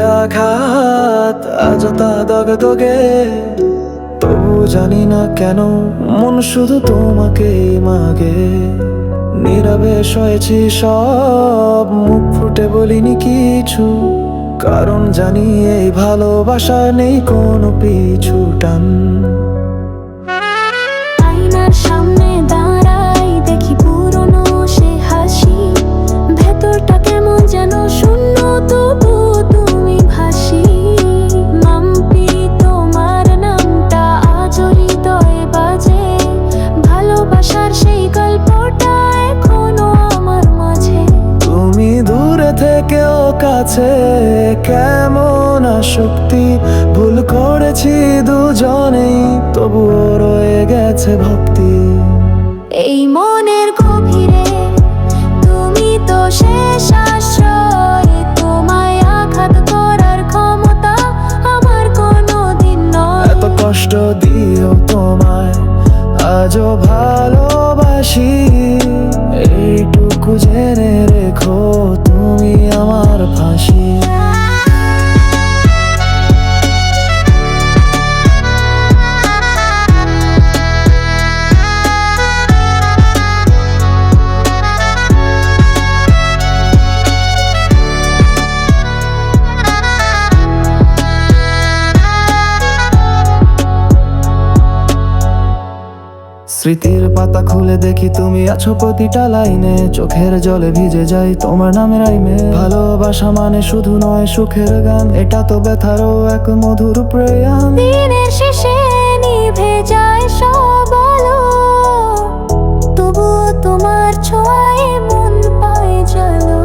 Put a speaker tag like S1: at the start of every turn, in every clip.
S1: আঘাত, আজ তা দগে দগে। তবু জানি না কেন, মন শুধু তোমাকে মাগে। নীরবে সয়েছি সব, মুখ ফুটে বলিনি কিছু। কারণ জানি এই ভালোবাসা নেই কোনো পিছু টান।
S2: ভালোবাসার সেই গল্পটা এখনও আমার মাঝে।
S1: তুমি দূরে থেকেও কাছে কেমন শক্তি ভুল করেছি দুজনেই তবুও রয়ে গেছে ভক্তি।
S2: এই মনের
S1: আজও ভালোবাসি এইটুকু জেনে স্মৃতির পাতা খুলে দেখি তুমি আছো প্রতিটা লাইনে। চোখের জলে ভিজে যাই তোমার নামের আইমে ভালোবাসা মানে শুধু নয় সুখের গান এটা তো ব্যথারও এক মধুর প্রয়াণ।
S2: দিনের শেষে নিভে যায় সব আলো। তবুও তোমার ছোঁয়ায় মন পায় জানো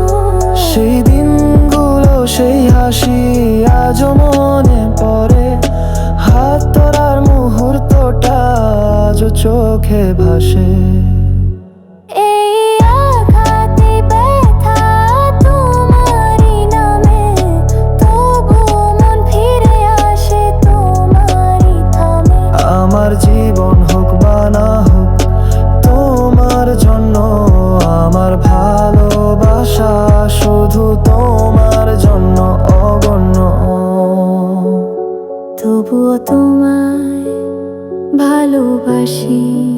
S1: সেই দিনগুলো সেই হাসি
S2: তোমারই থামে।
S1: আমার জীবন হোক বা না হোক তোমার জন্য আমার ভালোবাসা শুধু তোমার জন্য অগণ্য।
S2: তবুও তোমায় ভালোবাসি।